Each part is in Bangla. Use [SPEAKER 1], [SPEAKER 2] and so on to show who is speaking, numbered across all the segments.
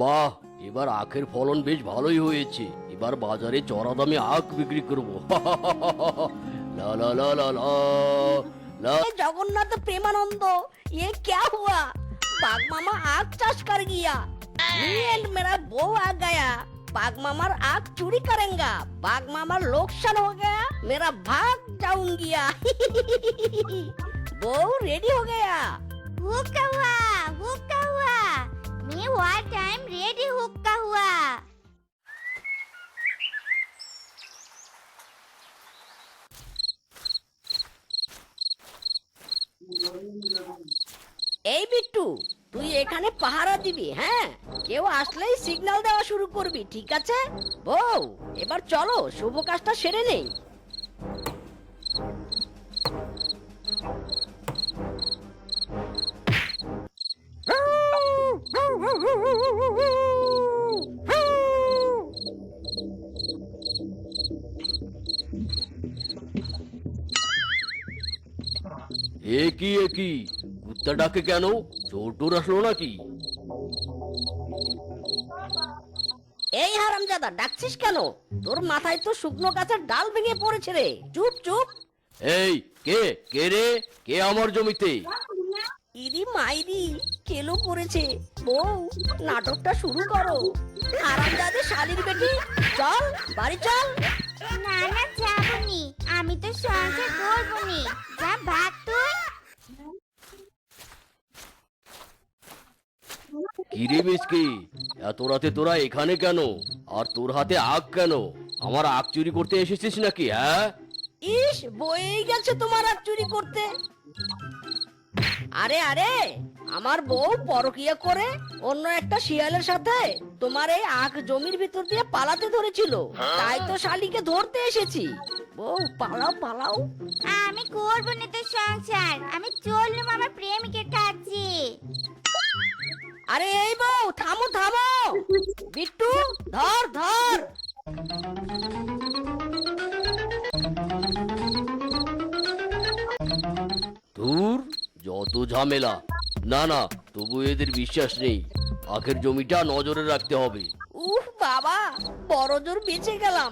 [SPEAKER 1] বাহ এবার আখের ফলন বেশ ভালোই হয়েছে এবার বাজারে চড়া দামে আখ বিক্রি করবো লা লা লা লা লা লা
[SPEAKER 2] ये जगन्नाथ प्रेमानंद ये क्या हुआ बाग मामा आग चाष कर गया मी एंड मेरा बो आ गया बाग मामार आग चोरी करेंगा बाग मामार लोकसान हो गया मेरा भाग जाऊंगिया बो रेडी हो गया
[SPEAKER 3] हुक्का हुआ हुक्का हुआ मैं हुआ टाइम रेडी हुक्का हुआ
[SPEAKER 2] এই বিট্টু তুই এখানে পাহারা দিবি হ্যাঁ কেউ আসলেই সিগন্যাল দেওয়া শুরু করবি ঠিক আছে বউ এবার চলো শুভ কাজটা সেরে নেই
[SPEAKER 1] এ কি এ কি কুত্তা ডাকে কেন? চোর টোর আসলো নাকি?
[SPEAKER 2] এই হারামজাদা ডাকছিস কেন? তোর মাথায় তো শুকনো গাছের ডাল ভেঙে পড়েছে রে। চুপ চুপ।
[SPEAKER 1] এই কে? কে রে? কে আমার জমিতে?
[SPEAKER 2] ইরি মাইরি কেলো পড়েছে। বউ নাটকটা শুরু করো। হারামজাদে শালির বেটি চল বাড়ি চল।
[SPEAKER 3] না না যাবনি আমি তো সংসার করব নি যা ভাগ তুই
[SPEAKER 1] কিরে মিসকি এত রাতে তোরা এখানে কেন? আর তোর হাতে আগ কেন? আমার আগ চুরি করতে এসেছিস নাকি হ্যাঁ?
[SPEAKER 2] ইস বয়েই গেছে তোমার আর চুরি করতে। আরে আরে আমার বউ পরকিয়া করে অন্য একটা শিয়ালের সাথে তোমার এই আখ জমির ভিতর দিয়ে পালাতে ধরেছিল। তাই তো শালিকে ধরতে এসেছি। বউ পালাও পালাও।
[SPEAKER 3] আমি করব না তো সংসার। আমি চললুম আমার প্রেমিকের কাছে।
[SPEAKER 2] আরে এই বউ থামো থামো। বিট্টু ধর ধর।
[SPEAKER 1] ধুর যত ঝামেলা। না না তবু এদের বিশ্বাস নেই। আখের জমিটা নজরে রাখতে হবে।
[SPEAKER 2] উফ বাবা বড় জোর বেঁচে গেলাম।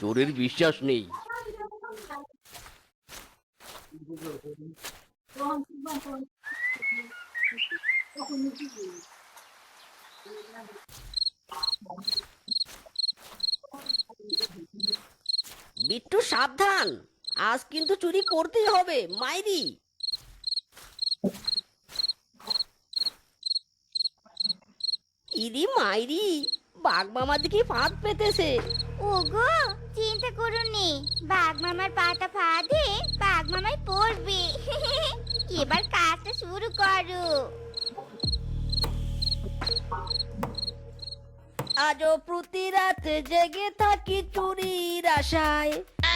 [SPEAKER 1] চোরের বিশ্বাস নেই।
[SPEAKER 2] বিট্টু সাবধান। আজ কিন্তু চুরি করতেই হবে মাইরি। ইদি মাইরি বাঘ মামা দিকে ফাঁদ পেতেছে।
[SPEAKER 3] ওগো চিন্তা করুনি বাঘ মামার পাটা ফাঁদে বাঘ মামাই পড়বে। এবার কাজটা শুরু করো।
[SPEAKER 2] আজও প্রতি রাতে জেগে থাকি চুরির আশায়।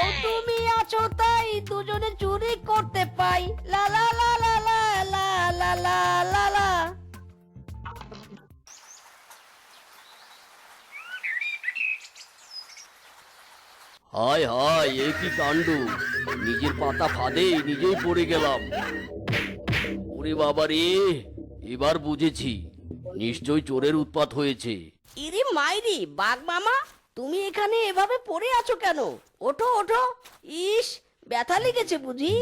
[SPEAKER 2] ও তুমি আছো তাই দুজনে চুরি করতে পাই। লা লা লা লা লা লা লা লা লা।
[SPEAKER 1] হায় হায় এ কি কাণ্ড? নিজের পাতা ফাঁদে নিজেই পড়ে গেলাম। ওরে বাবা রে এবার বুঝেছি নিশ্চয় চোরের উৎপাত হয়েছে।
[SPEAKER 2] ইরি মাইরি বাঘ মামা তুমি এখানে এভাবে পড়ে আছো কেন? ওঠো ওঠো। ইস ব্যথা লেগেছে বুঝি।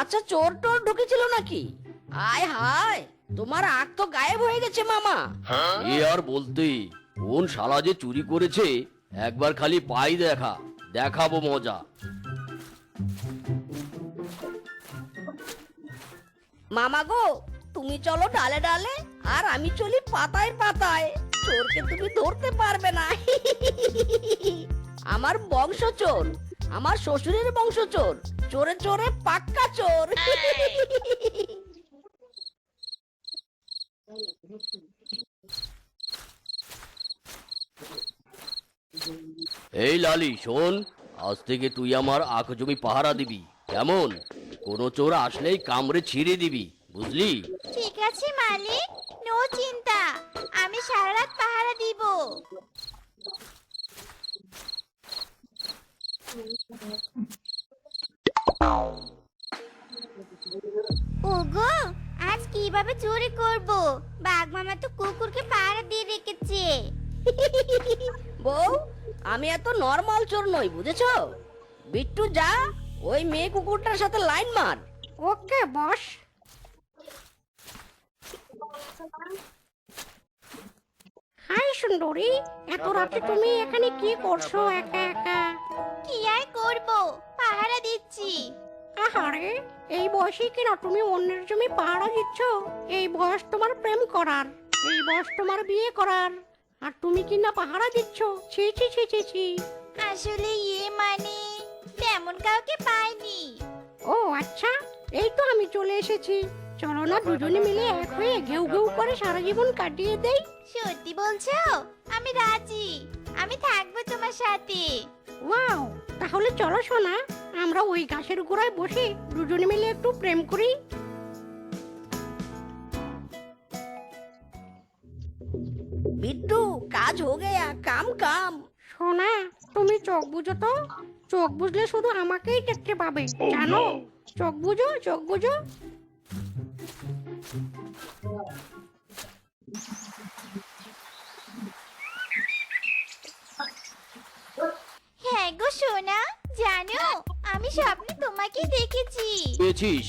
[SPEAKER 2] আচ্ছা চোর টোর ঢুকেছিল নাকি? আয় হায় তোমার আখ তো গায়েব হয়ে গেছে মামা।
[SPEAKER 1] এ আর বলতে কোন শালা যে চুরি করেছে একবার খালি পাই দেখা। দেখাবো মজা।
[SPEAKER 2] মামা গো তুমি চলো ডালে ডালে আর আমি চলি পাতায় পাতায়। চোরকে তুমি ধরতে পারবে না। আমার বংশ চোর আমার শ্বশুরের বংশ চোর চোরে চোরে পাক্কা চোর।
[SPEAKER 1] এই লালি শোন আজ থেকে তুই আমার আখ জমি পাহারা দিবি। কেমন? কোনো চোর আসলেই কামড়ে ছিঁড়ে দিবি বুঝলি?
[SPEAKER 4] ঠিক আছে মালিক। নো চিন্তা। আমি সারা রাত পাহারা দিব। ওগো আজ কীভাবে চুরি করব? বাঘ মামা তো কুকুরকে পাহারা দিয়ে রেখেছে।
[SPEAKER 5] বউ আমি এত নর্মাল চোর নই বুঝেছ? বিট্টু যা ওই মেয়ে কুকুরটার সাথে লাইন মার। ওকে বস। হাই সুন্দরী এত রাতে তুমি এখানে কি করছ একা একা?
[SPEAKER 4] কি আর করব? পাহারা দিচ্ছি।
[SPEAKER 5] আহারে এই বয়সে কিনা তুমি অন্যের জমি পাহারা দিচ্ছ? এই বয়স তোমার প্রেম করার এই বয়স তোমার বিয়ে করার। আর তুমি কিনা পাহারা দিচ্ছ? ছি ছি ছি ছি ছি।
[SPEAKER 4] আসলে ইয়ে মানে তেমন কাউকে পাইনি।
[SPEAKER 5] ও আচ্ছা এই তো আমি চলে এসেছি। চলো না দুজনে মিলে এক হয়ে ঘেউ ঘেউ করে সারা জীবন কাটিয়ে দেই।
[SPEAKER 4] সত্যি বলছো? আমি রাজি। আমি থাকব তোমার সাথে।
[SPEAKER 5] ওয়াও তাহলে চলো শোনা আমরা ওই গাছের গোড়ায় বসে দুজনে মিলে একটু প্রেম করি। বিট্টু কাজ হো গেয়া কাম কাম। সোনা তুমি চোখ বুঝো তো? চোখ বুঝলে শুধু আমাকেই দেখতে পাবে জানো? চোখ বুঝো চোখ বুঝো।
[SPEAKER 4] হ্যাঁ গো সোনা জানো আমি স্বপ্নে তোমাকে দেখেছি।
[SPEAKER 1] পেয়েছিস